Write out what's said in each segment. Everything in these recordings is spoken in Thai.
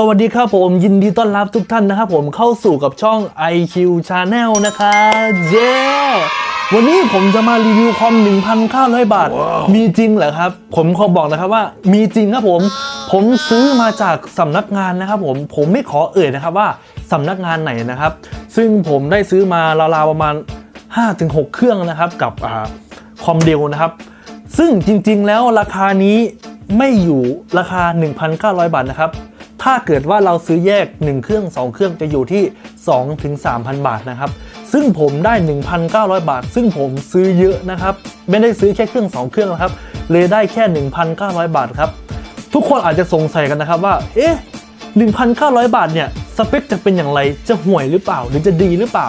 สวัสดีครับผมยินดีต้อนรับทุกท่านนะครับผมเข้าสู่กับช่อง IQ Channel นะครับเย้วันนี้ผมจะมารีวิวคอม 1,900 บาท มีจริงเหรอครับ ผมขอบอกนะครับว่ามีจริงครับผม ผมซื้อมาจากสำนักงานนะครับผมผมไม่ขอเอ่ยนะครับว่าสำนักงานไหนนะครับ ซึ่งผมได้ซื้อมาราวๆประมาณ 5-6 เครื่องนะครับกับอ่าคอมเดลนะครับ ซึ่งจริงๆแล้วราคานี้ไม่อยู่ราคา 1,900 บาทนะครับ ถ้าเกิดว่าเราซื้อแยก 1 เครื่อง 2 เครื่องจะอยู่ที่2ถึง3,000 บาทนะครับ ซึ่งผมได้ 1,900 บาท ซึ่งผมซื้อเยอะนะครับ ไม่ได้ซื้อแค่เครื่อง 2 เครื่องนะครับ เลยได้แค่ 1,900 บาทครับ ทุกคนอาจจะสงสัยกันนะครับว่า เอ๊ะ 1,900 บาทเนี่ย สเปคจะเป็นอย่างไร จะห่วยหรือเปล่า หรือจะดีหรือเปล่า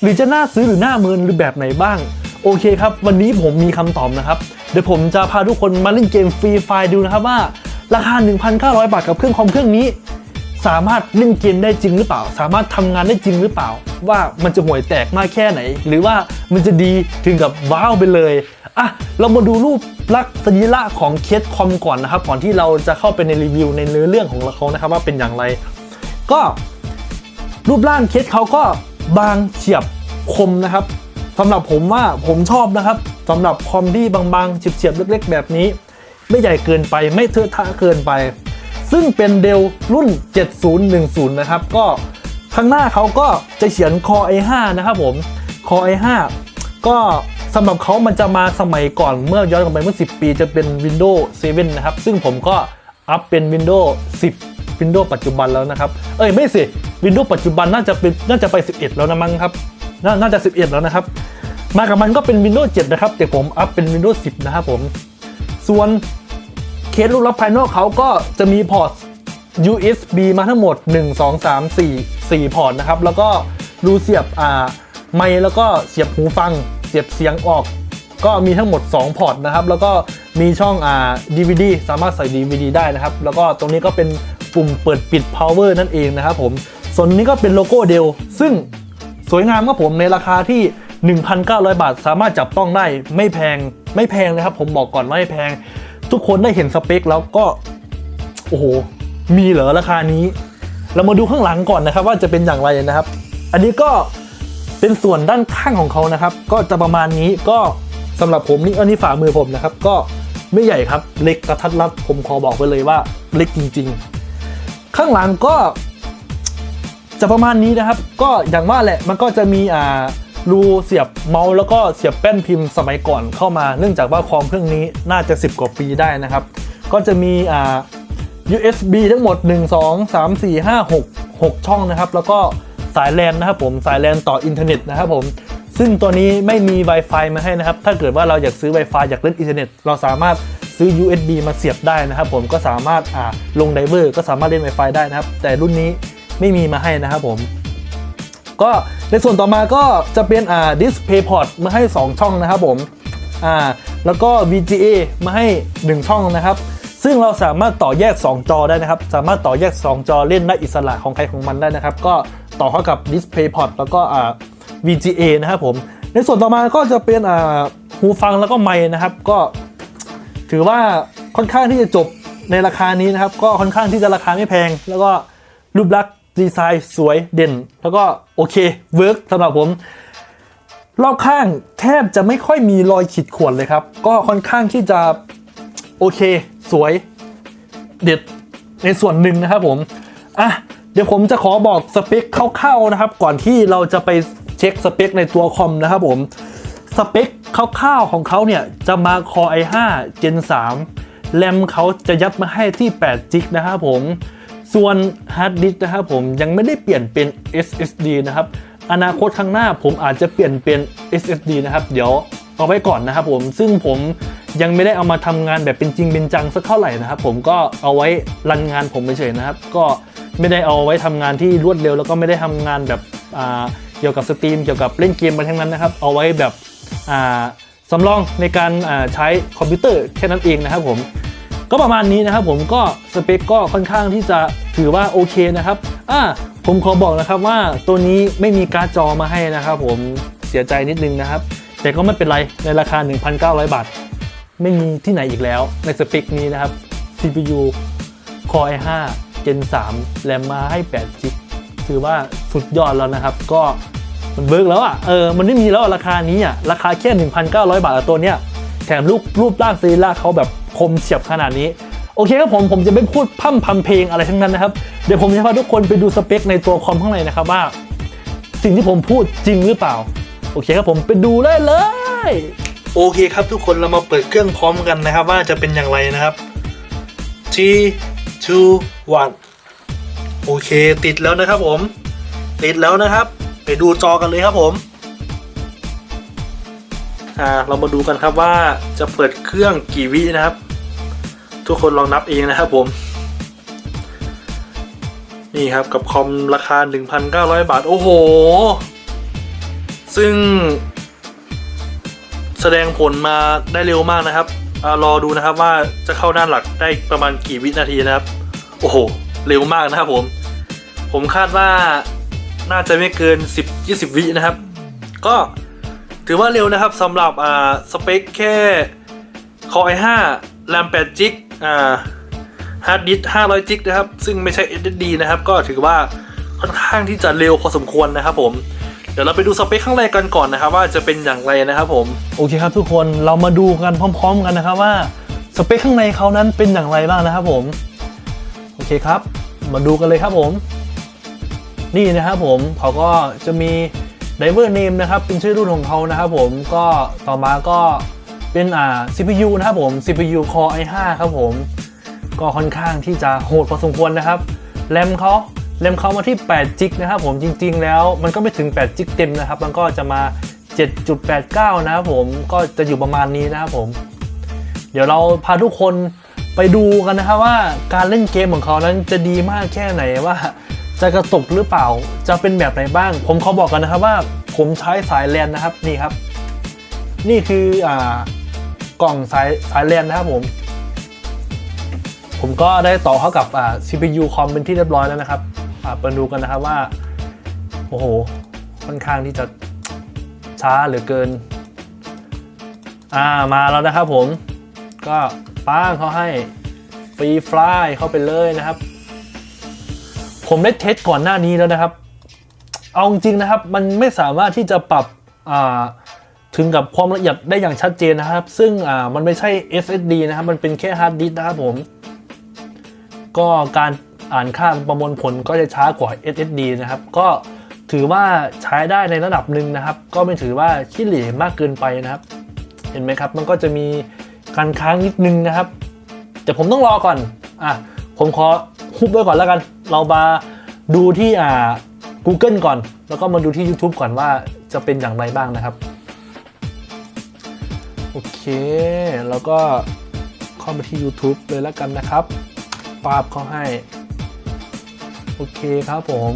หรือจะน่าซื้อหรือน่าเมินหรือแบบไหนบ้าง โอเคครับ วันนี้ผมมีคำตอบนะครับ เดี๋ยวผมจะพาทุกคนมาเล่นเกมฟรีไฟดูนะครับว่า ราคา 1,900 บาทกับเครื่องคอมเครื่องนี้ สามารถเล่นเกมได้จริงหรือเปล่า สามารถทำงานได้จริงหรือเปล่า ว่ามันจะห่วยแตกมากแค่ไหน หรือว่ามันจะดีถึงกับว้าวไปเลยอะเรามาดูรูปลักษณ์สรีระของเคสคอมก่อนนะครับก่อนที่เราจะเข้าไปในรีวิวในเนื้อเรื่องของเขานะครับว่าเป็นอย่างไร ก็รูปร่างเคสเขาก็บางเฉียบคมนะครับสำหรับผมว่าผมชอบนะครับสำหรับคอมที่บางๆเฉียบๆเล็กๆ แบบนี้ ไม่ใหญ่เกินไปไม่เทอะทะเกินไป ซึ่งเป็นเดลรุ่น 7010 นะครับ ก็ข้างหน้าเขาก็จะเขียน Core i5 นะครับผม Core i5 ก็สำหรับเขามันจะมาสมัยก่อนเมื่อย้อนกลับไปเมื่อ 10 ปีจะเป็น Windows 7 นะครับ ซึ่งผมก็อัพเป็น Windows 10 Windows ปัจจุบันแล้วนะครับ เอ้ยไม่สิ Windows ปัจจุบันน่าจะเป็นน่าจะไป 11 แล้วนะมั้งครับนน่าจะ 11 แล้วนะครับ มากับมันก็เป็น Windows 7 นะครับ แต่ผมอัพเป็น Windows 10 นะครับผม ส่วน เคสรูปลักษณ์ภายนอกเขาก็จะมีพอร์ต USB มาทั้งหมด 1 2 3 4 4 พอร์ตนะครับ แล้วก็รูเสียบอ่าไมค์แล้วก็เสียบหูฟัง เสียบเสียงออก ก็มีทั้งหมด 2 พอร์ตนะครับ แล้วก็มีช่องอ่า DVD สามารถใส่ DVD ได้นะครับ แล้วก็ตรงนี้ก็เป็นปุ่มเปิดปิด power นั่นเองนะครับผม ส่วนนี้ก็เป็นโลโก้เดล ซึ่งสวยงามครับผมในราคาที่ 1,900 บาท สามารถจับต้องได้ไม่แพงไม่แพงนะครับ ผมบอกก่อนว่าไม่แพง ทุกคนได้เห็นสเปคแล้วก็โอ้โหมีเหรอราคานี้ เรามาดูข้างหลังก่อนนะครับ ว่าจะเป็นอย่างไรนะครับ อันนี้ก็เป็นส่วนด้านข้างของเขานะครับ ก็จะประมาณนี้ก็สำหรับผมนี่อันนี้ฝ่ามือผมนะครับ ก็ไม่ใหญ่ครับเล็กกระทัดรัดผมขอบอกไปเลยว่าเล็กจริง ๆ ข้างหลังก็จะประมาณนี้นะครับ ก็อย่างว่าแหละมันก็จะมีอ่า รูเสียบเมาส์แล้วก็เสียบแป้นพิมพ์สมัยก่อนเข้ามา เนื่องจากว่าคอมเครื่องนี้น่าจะ 10 กว่าปีได้นะครับ ก็จะมีอ่า USB ทั้งหมด 1 2 3 4 5 6 6 ช่องนะครับ แล้วก็สายแลนนะครับผมสายแลนต่ออินเทอร์เน็ตนะครับผมซึ่งตัวนี้ไม่มี Wi-Fi มาให้นะครับ ถ้าเกิดว่าเราอยากซื้อ Wi-Fi อยากเล่นอินเทอร์เน็ต เราสามารถซื้อ USB มาเสียบได้นะครับ ผมก็สามารถอ่าลงไดเวอร์ก็สามารถเล่น Wi-Fi ได้นะครับ แต่รุ่นนี้ไม่มีมาให้นะครับผม ก็ในส่วนต่อมาก็จะเป็นอ่า Display Port มาให้ 2 ช่องนะครับผมอ่าแล้วก็ VGA มาให้ 1 ช่องนะครับ ซึ่งเราสามารถต่อแยก 2 จอได้นะครับ สามารถต่อแยก 2 จอเล่นได้อิสระของใครของมันได้นะครับ ก็ต่อเข้ากับ Display Port แล้วก็อ่า VGA นะครับผม ในส่วนต่อมาก็จะเป็นอ่าหูฟังแล้วก็ไมค์นะครับ ก็ถือว่าค่อนข้างที่จะจบในราคานี้นะครับ ก็ค่อนข้างที่จะราคาไม่แพง แล้วก็รูปลักษณ์ ดีไซน์สวยเด่น แล้วก็โอเคเวิร์กสำหรับผม รอบข้างแทบจะไม่ค่อยมีรอยขีดข่วนเลยครับ ก็ค่อนข้างที่จะโอเค สวยเด็ดในส่วนหนึ่งนะครับผมอะเดี๋ยวผมจะขอบอกสเปคคร่าวๆนะครับ ก่อนที่เราจะไปเช็คสเปคในตัวคอมนะครับผมสเปคคร่าวๆของเขาเนี่ยจะมา Core i5 Gen 3 แรมเขาจะยัดมาให้ที่8 g b นะครับผม ส่วนฮาร์ดดิสก์นะครับผมยังไม่ได้เปลี่ยนเป็น SSD นะครับอนาคตข้างหน้าผมอาจจะเปลี่ยนเป็น SSD นะครับ เดี๋ยวเอาไว้ก่อนนะครับผมซึ่งผมยังไม่ได้เอามาทำงานแบบเป็นจริงเป็นจังสักเท่าไหร่นะครับ ผมก็เอาไว้รันงานผมเฉยๆนะครับ ก็ไม่ได้เอาไว้ทำงานที่รวดเร็ว แล้วก็ไม่ได้ทำงานแบบเกี่ยวกับสตรีมเกี่ยวกับเล่นเกมมาทั้งนั้นนะครับ เอาไว้แบบอ่าสำรองในการใช้คอมพิวเตอร์แค่นั้นเองนะครับผมก็ประมาณนี้นะครับผมก็สเปคก็ค่อนข้างที่จะ ถือว่าโอเคนะครับอ่าผมขอบอกนะครับว่าตัวนี้ไม่มีการ์ดจอมาให้นะครับ ผมเสียใจนิดนึงนะครับ แต่ก็ไม่เป็นไรในราคา 1,900 บาท ไม่มีที่ไหนอีกแล้วในสเปคนี้นะครับ CPU Core i5 Gen 3แรมมาให้8จิกถือว่าสุดยอดแล้วนะครับ ก็มันเบิร์กแล้วอะเออมันไม่มีแล้วราคานี้อะราคาแค่ 1,900 บาทอะตัวเนี้ยแถมรูปรูปร่างซีรีล่าเขาแบบคมเฉียบขนาดนี้ โอเคครับผมผมจะไม่พูดพร่ำพำเพลงอะไรทั้งนั้นนะครับ เดี๋ยวผมจะพาทุกคนไปดูสเปคในตัวคอมข้างในนะครับว่า สิ่งที่ผมพูดจริงหรือเปล่า โอเคครับผมไปดูเลยเลย โอเคครับทุกคนเรามาเปิดเครื่องพร้อมกันนะครับ ว่าจะเป็นอย่างไรนะครับ3 2 1โอเค ติดแล้วนะครับผม ติดแล้วนะครับ ไปดูจอกันเลยครับผมอ่าเรามาดูกันครับว่าจะเปิดเครื่องกี่วินะครับ ทุกคนลองนับเองนะครับผม นี่ครับกับคอมราคา 1,900 บาท โอ้โห ซึ่ง แสดงผลมาได้เร็วมากนะครับอรอดูนะครับว่าจะเข้าด้านหลักได้ประมาณกี่วินาทีนะครับ โอ้โห เร็วมากนะครับผม ผมคาดว่าน่าจะไม่เกิน 10-20 วินะครับ ก็ถือว่าเร็วนะครับสำหรับอ่าสเปคแค่ Core i5 RAM 8 g b อ่าฮาร์ดดิสก์500 g b นะครับ ซึ่งไม่ใช่ SSD นะครับ ก็ถือว่าค่อนข้างที่จะเร็วพอสมควรนะครับผม เดี๋ยวเราไปดูสเปคข้างในกันก่อนนะครับ ว่าจะเป็นอย่างไรนะครับผม โอเคครับทุกคนเรามาดูกันพร้อม ๆ กันนะครับว่าสเปคข้างในเขานั้นเป็นอย่างไรบ้างนะครับผม โอเคครับ มาดูกันเลยครับผม นี่นะครับผมเขาก็จะมี driver name นะครับเป็นชื่อรุ่นของเขานะครับผมก็ต่อมาก็ เป็นอ่า CPU นะครับผม CPU Core i5 ครับผม ก็ค่อนข้างที่จะโหดพอสมควรนะครับแรมเขาแรมเขามาที่8จิกนะครับผมจริง ๆ แล้วมันก็ไม่ถึง8จิกเต็มนะครับ มันก็จะมา 7.89 นะครับผมก็จะอยู่ประมาณนี้นะครับผม เดี๋ยวเราพาทุกคนไปดูกันนะครับว่าการเล่นเกมของเขานั้นจะดีมากแค่ไหนว่า จะกระตุกหรือเปล่าจะเป็นแบบไหนบ้าง ผมขอบอกกันนะครับว่าผมใช้สายแลนนะครับนี่ครับ นี่คืออ่า กล่องสายสายแลนนะครับผม ผมก็ได้ต่อเข้ากับอ่า CPU คอมเป็นที่เรียบร้อยแล้วนะครับอ่าไปดูกันนะครับว่า โอ้โห ค่อนข้างที่จะช้าเหลือเกิน อ่ามาแล้วนะครับผม ก็ป้างเขาให้ฟรีฟลายเข้าไปเลยนะครับ ผมได้เทสก่อนหน้านี้แล้วนะครับ เอาจริงนะครับ มันไม่สามารถที่จะปรับอ่า ถึงกับความละเอียดได้อย่างชัดเจนนะครับ ซึ่งมันไม่ใช่ SSD นะครับ มันเป็นแค่ฮาร์ดดิสก์นะครับผม ก็การอ่านค่าประมวลผลก็จะช้ากว่า SSD นะครับ ก็ถือว่าใช้ได้ในระดับหนึ่งนะครับ ก็ไม่ถือว่าขี้เหร่มากเกินไปนะครับ เห็นไหมครับ มันก็จะมีการค้างนิดนึงนะครับ แต่ผมต้องรอก่อน อะ ผมขอฮุบไว้ก่อนแล้วกัน เรามาดูที่อ่า Google ก่อน แล้วก็มาดูที่ YouTube ก่อนว่าจะเป็นอย่างไรบ้างนะครับ เค แล้วก็เข้ามาที่ YouTube เลยแล้วกันนะครับปาบเขาให้ โอเคครับผม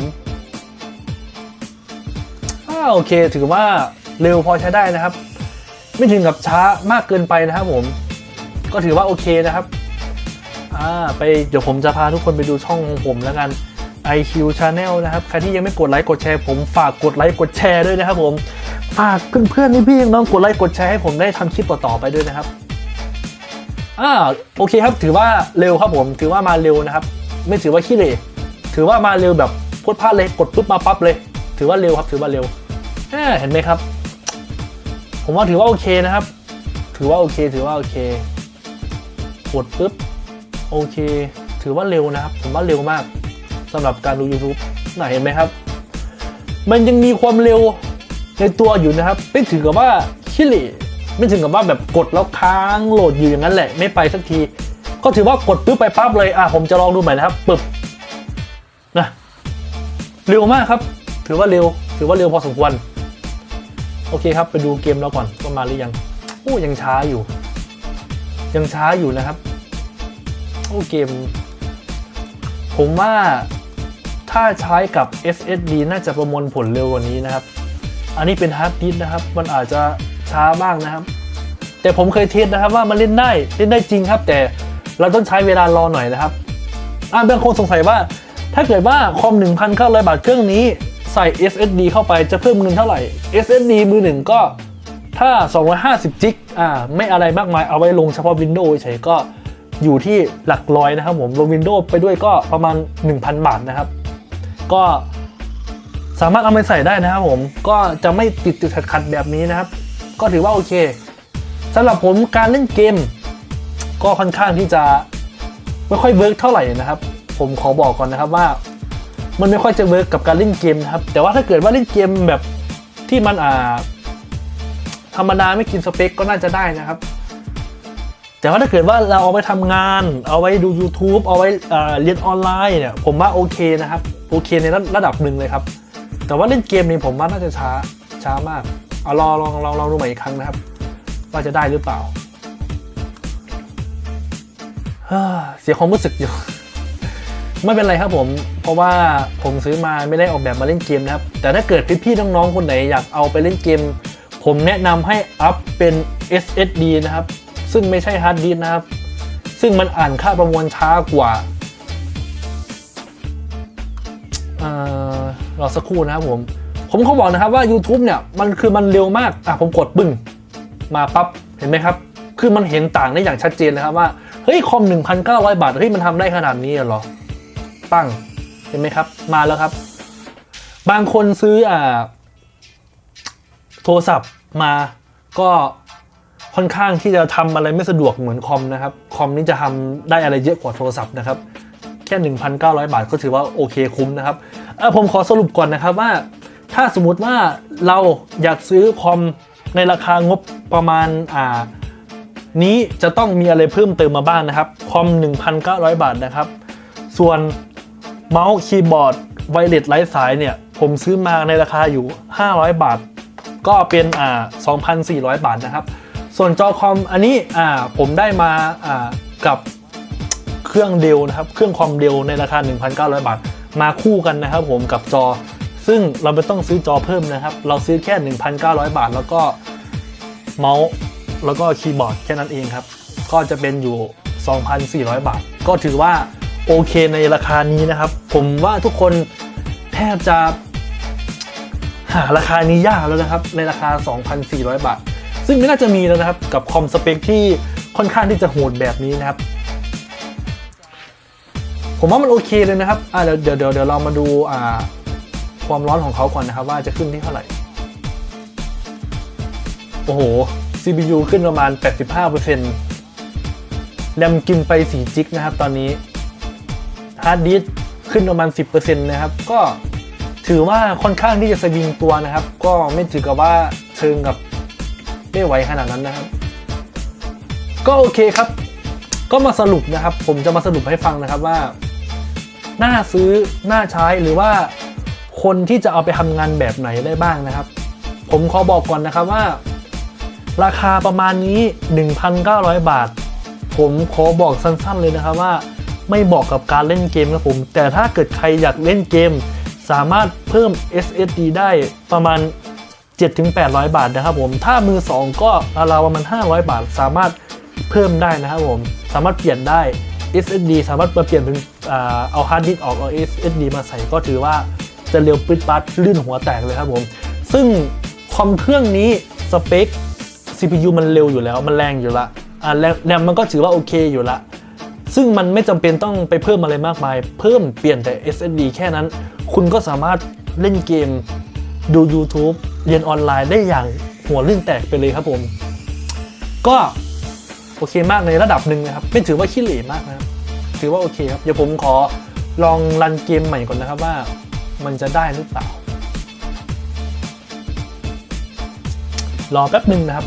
อ่าโอเค ถือว่าเร็วพอใช้ได้นะครับ ไม่ถึงกับช้ามากเกินไปนะครับผม ก็ถือว่าโอเคนะครับอ่าไปเดี๋ยวผมจะพาทุกคนไปดูช่องของผมแล้วกัน IQ Channel นะครับ ใครที่ยังไม่กดไลค์กดแชร์ผมฝากกดไลค์กดแชร์ด้วยนะครับผม ฝากเพื่อนๆนี่พี่น้องกดไลค์กดแชร์ให้ผมได้ทำคลิปต่อๆไปด้วยนะครับอ่าโอเคครับถือว่าเร็วครับผมถือว่ามาเร็วนะครับ ไม่ถือว่าขี้เหร่ถือว่ามาเร็วแบบพดพลาดเลยกดปุ๊บมาปั๊บเลย ถือว่าเร็วครับถือว่าเร็วเห็นไหมครับ ผมว่าถือว่าโอเคนะครับ ถือว่าโอเค ถือว่าโอเค กดปุ๊บโอเค ถือว่าเร็วนะครับ ผมว่าเร็วมากสำหรับการดู YouTube น่าเห็นไหมครับ มันยังมีความเร็ว ในตัวอยู่นะครับไม่ถึงกับว่าชิลิไม่ถึงกับว่าแบบกดแล้วค้างโหลดอยู่อย่างนั้นแหละ ไม่ไปสักที ก็ถือว่ากดปุ๊บไปปั๊บเลยอะผมจะลองดูใหม่นะครับปึ๊บนะเร็วมากครับ ถือว่าเร็ว ถือว่าเร็วพอสมควรโอเคครับ ไปดูเกมเราก่อนว่ามาหรือยังโอ้ยังช้าอยู่ ยังช้าอยู่นะครับโอ้เกม ผมว่าถ้าใช้กับ SSD น่าจะประมวลผลเร็วกว่านี้นะครับ อันนี้เป็นฮาร์ดดิสก์นะครับ มันอาจจะช้าบ้างนะครับ แต่ผมเคยเทสนะครับว่ามันเล่นได้เล่นได้จริงครับ แต่เราต้องใช้เวลารอหน่อยนะครับอ่าบางคนสงสัยว่า ถ้าเกิดว่าคอม1,900 บาทเครื่องนี้ใส่ SSD เข้าไปจะเพิ่มเงินเท่าไหร่ SSD มือหนึ่งก็ถ้า 250 จิกอ่าไม่อะไรมากมายเอาไว้ลงเฉพาะ Windows เฉยๆก็อยู่ที่หลักร้อยนะครับผมลงวินโดว์ไปด้วยก็ประมาณ 1,000 บาทนะครับ ก็ สามารถเอาไปใส่ได้นะครับผมก็จะไม่ติดติดขัดขัดแบบนี้นะครับ ก็ถือว่าโอเคสำหรับผมการเล่นเกม ก็ค่อนข้างที่จะไม่ค่อยเวิร์กเท่าไหร่นะครับ ผมขอบอกก่อนนะครับว่า มันไม่ค่อยจะเวิร์กกับการเล่นเกมนะครับ แต่ว่าถ้าเกิดว่าเล่นเกมแบบที่มันอ่าธรรมดาไม่กินสเปคก็น่าจะได้นะครับ แต่ว่าถ้าเกิดว่าเราเอาไปทำงาน เอาไว้ดู YouTube เอาไว้เรียนออนไลน์เนี่ยผมว่าโอเคนะครับ โอเคในระระดับหนึ่งเลยครับ แต่ว่าเล่นเกมนี่ผมว่าน่าจะช้าช้ามาก เอาลอลองลองลองดูใหม่อีกครั้งนะครับ ว่าจะได้หรือเปล่าเสียความรู้สึกอยู่ ไม่เป็นไรครับผม เพราะว่าผมซื้อมาไม่ได้ออกแบบมาเล่นเกมนะครับ แต่ถ้าเกิดพี่ๆน้องๆคนไหนอยากเอาไปเล่นเกม ผมแนะนำให้อัพเป็น SSD นะครับ ซึ่งไม่ใช่ฮาร์ดดิสก์นะครับ ซึ่งมันอ่านค่าประมวลช้ากว่าเอ่อ รอสักครู่นะครับผม ผมเขาบอกนะครับว่า YouTube เนี่ยมันคือมันเร็วมากอะผมกดปึ้งมาปั๊บเห็นไหมครับ คือมันเห็นต่างได้อย่างชัดเจนเลยครับว่าเฮ้ยคอม 1,900 บาทเฮ้ยมันทำได้ขนาดนี้เหรอปั้งเห็นไหมครับ มาแล้วครับ บางคนซื้ออ่าโทรศัพท์มาก็ค่อนข้างที่จะทำอะไรไม่สะดวกเหมือนคอมนะครับ คอมนี่จะทำได้อะไรเยอะกว่าโทรศัพท์นะครับ แค่ 1,900 บาทก็ถือว่าโอเคคุ้มนะครับ ออผมขอสรุปก่อนนะครับว่า ถ้าสมมติว่าเราอยากซื้อคอมในราคางบประมาณอ่านี้จะต้องมีอะไรเพิ่มเติมมาบ้างนะครับ คอม 1,900 บาทนะครับ ส่วนเมาส์คีย์บอร์ดไวเลสไร้สายเนี่ย ผมซื้อมาในราคาอยู่ 500 บาท ก็เป็นอ่า2,400 บาทนะครับ ส่วนจอคอมอันนี้อ่าผมได้มาอ่ากับเครื่องเดลนะครับ เครื่องคอมเดลในราคา 1,900 บาท มาคู่กันนะครับผมกับจอ ซึ่งเราไม่ต้องซื้อจอเพิ่มนะครับ เราซื้อแค่ 1,900 บาท แล้วก็เมาส์แล้วก็คีย์บอร์ดแค่นั้นเองครับ ก็จะเป็นอยู่ 2,400 บาท ก็ถือว่าโอเคในราคานี้นะครับ ผมว่าทุกคนแทบจะหาราคานี้ยากแล้วนะครับ ในราคา 2,400 บาท ซึ่งไม่น่าจะมีแล้วนะครับ กับคอมสเปคที่ค่อนข้างที่จะโหดแบบนี้นะครับ ผมว่ามันโอเคเลยนะครับอ่าเดี๋ยวเดี๋ยวเดี๋ยวเรามาดูอ่าความร้อนของเขาก่อนนะครับ ว่าจะขึ้นที่เท่าไหร่ โอ้โห CPU ขึ้นประมาณ 85%แรมกินไป 4 จิกนะครับตอนนี้ฮาร์ดดิสขึ้นประมาณ 10%นะครับ ก็ถือว่าค่อนข้างที่จะสวิงตัวนะครับ ก็ไม่ถือกับว่าเชิงกับไม่ไหวขนาดนั้นนะครับ ก็โอเคครับ ก็มาสรุปนะครับ ผมจะมาสรุปให้ฟังนะครับว่า น่าซื้อ น่าใช้หรือว่าคนที่จะเอาไปทำงานแบบไหนได้บ้างนะครับ ผมขอบอกก่อนนะครับว่า ราคาประมาณนี้ 1,900 บาท ผมขอบอกสั้นๆเลยนะครับว่า ไม่บอกกับการเล่นเกมนะผม แต่ถ้าเกิดใครอยากเล่นเกม สามารถเพิ่ม SSD ได้ประมาณ 7-800 บาทนะครับผม ถ้ามือ 2 ก็ราวๆประมาณ 500 บาท สามารถเพิ่มได้นะครับผม สามารถเปลี่ยนได้ SSD สามารถมาเปลี่ยนเป็นเอาฮาร์ดดิสก์ออกเอา SSD มาใส่ก็ถือว่าจะเร็วปื๊ดปัดลื่นหัวแตกเลยครับผม ซึ่งคอมเครื่องนี้สเปค CPU มันเร็วอยู่แล้ว มันแรงอยู่ละแรมมันก็ถือว่าโอเคอยู่ละ ซึ่งมันไม่จำเป็นต้องไปเพิ่มอะไรมากมาย เพิ่มเปลี่ยนแต่ SSD แค่นั้น คุณก็สามารถเล่นเกม ดู YouTube เรียนออนไลน์ได้อย่างหัวลื่นแตกไปเลยครับผม ก็ โอเคมากในระดับหนึ่งนะครับ ไม่ถือว่าขี้เหร่มากนะครับ ถือว่าโอเคครับ เดี๋ยวผมขอลองรันเกมใหม่ก่อนนะครับว่ามันจะได้หรือเปล่า รอแป๊บหนึ่งนะครับ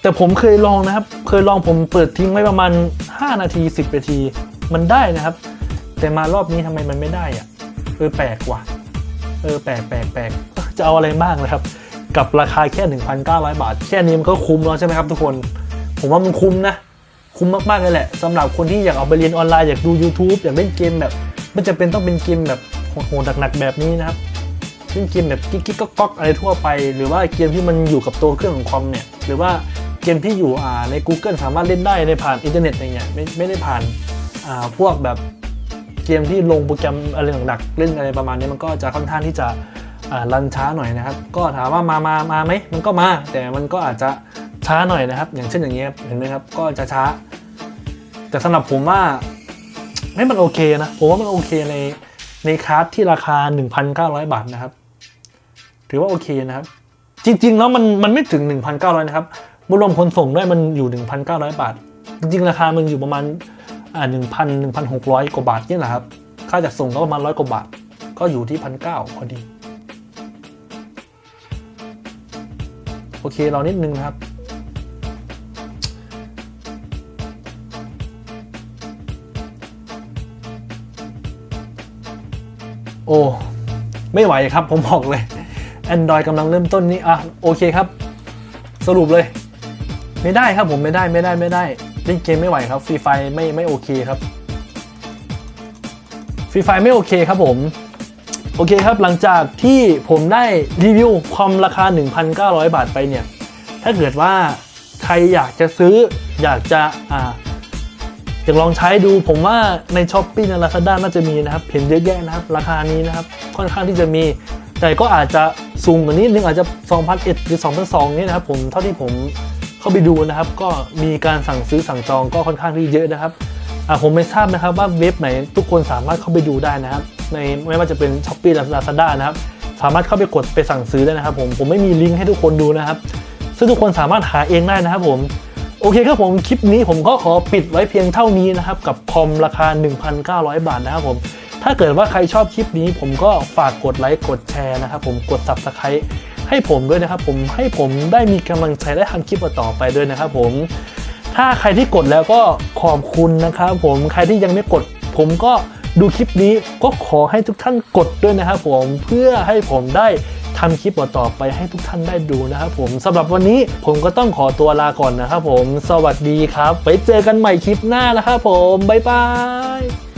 แต่ผมเคยลองนะครับ เคยลองผมเปิดทิ้งไว้ประมาณ 5 นาที 10 นาที มันได้นะครับ แต่มารอบนี้ทำไมมันไม่ได้อะเออแปลกว่ะ เออแปลกแปลกแปลกจะเอาอะไรมากนะครับ กับราคาแค่ 1,900 บาท แค่นี้มันก็คุ้มแล้วใช่ไหมครับทุกคน ผมว่ามันคุ้มนะ คุ้มมากๆเลยแหละสำหรับคนที่อยากเอาไปเรียนออนไลน์อยากดู YouTube อยากเล่นเกมแบบไม่จะเป็นต้องเป็นเกมแบบโหดๆหนักๆแบบนี้นะครับเล่นเกมแบบกิ๊กก๊กก๊อกอะไรทั่วไป หรือว่าเกมที่มันอยู่กับตัวเครื่องของคอมเนี่ยหรือว่าเกมที่อยู่ใน Google สามารถเล่นได้ในผ่านอินเทอร์เน็ตอะไรเงี้ยไม่ไม่ได้ผ่านาพวกแบบเกมที่ลงโปรแกรมอะไรหนักๆเล่นอะไรประมาณนี้มันก็จะค่อนข้างที่จะ รันช้าหน่อยนะครับ ก็ถามว่ามามามาไหมมันก็มา แต่มันก็อาจจะช้าหน่อยนะครับ อย่างเช่นอย่างเงี้ยเห็นไหมครับ ก็จะช้า แต่สำหรับผมว่าไม่มันโอเคนะ ผมว่ามันโอเคในในคลาสที่ราคา 1,900 บาทนะครับ ถือว่าโอเคนะครับ จริงๆแล้วมันมันไม่ถึง 1,900 นะครับมูลรวมขนส่งด้วยมันอยู่ 1,900 บาท จริงๆ ราคามันอยู่ประมาณอ่า1,000 1,600 กว่าบาทนี่แหละครับ ค่าจัดส่งก็ประมาณร้อยกว่าบาท ก็อยู่ที่พันเก้าพอดี โอเคเรานิดนึงนะครับ โอ้ ไม่ไหวครับผมบอกเลย Android กำลังเริ่มต้นนี้อะโอเคครับ สรุปเลย ไม่ได้ครับผมไม่ได้ไม่ได้ไม่ได้เล่นเกมไม่ไหวครับฟรีไฟไม่ไม่โอเคครับฟรีไฟไม่โอเคครับผม อเคครับหลังจากที่ผมได้รีวิวคอมราคา 1,900 บาทไปเนี่ย ถ้าเกิดว่าใครอยากจะซื้ออยากจะอ่าอยากลองใช้ดูผมว่าในช้อปปี้ในลาซาด้าน่าจะมีนะครับเห็นเยอะแยะนะครับ ราคานี้นะครับ ค่อนข้างที่จะมี แต่ก็อาจจะสูงกว่านี้นึงอาจจะ2,001หรือ2,002นี่นะครับผมเท่าที่ผมเข้าไปดูนะครับ ก็มีการสั่งซื้อสั่งจองก็ค่อนข้างที่เยอะนะครับผมไม่ทราบนะครับว่าเว็บไหนทุกคนสามารถเข้าไปดูได้นะครับ ในไม่ว่าจะเป็นช้อปปี้ลาซาด้านะครับสามารถเข้าไปกดไปสั่งซื้อได้นะครับผมผมไม่มีลิงก์ให้ทุกคนดูนะครับ ซึ่งทุกคนสามารถหาเองได้นะครับผมโอเคครับผมคลิปนี้ผมก็ขอปิดไว้เพียงเท่านี้นะครับกับคอมราคา 1,900 บาทนะครับผมถ้าเกิดว่าใครชอบคลิปนี้ผมก็ฝากกดไลค์กดแชร์นะครับผมกด subscribe ให้ผมด้วยนะครับผมให้ผมได้มีกำลังใจได้ทำคลิปต่อไปด้วยนะครับผมถ้าใครที่กดแล้วก็ขอบคุณนะครับผมใครที่ยังไม่กดผมก็ ดูคลิปนี้ก็ขอให้ทุกท่านกดด้วยนะครับผมเพื่อให้ผมได้ทำคลิปต่อไปให้ทุกท่านได้ดูนะครับผมสำหรับวันนี้ผมก็ต้องขอตัวลาก่อนนะครับผม สวัสดีครับ ไปเจอกันใหม่คลิปหน้านะครับผม บ๊ายบาย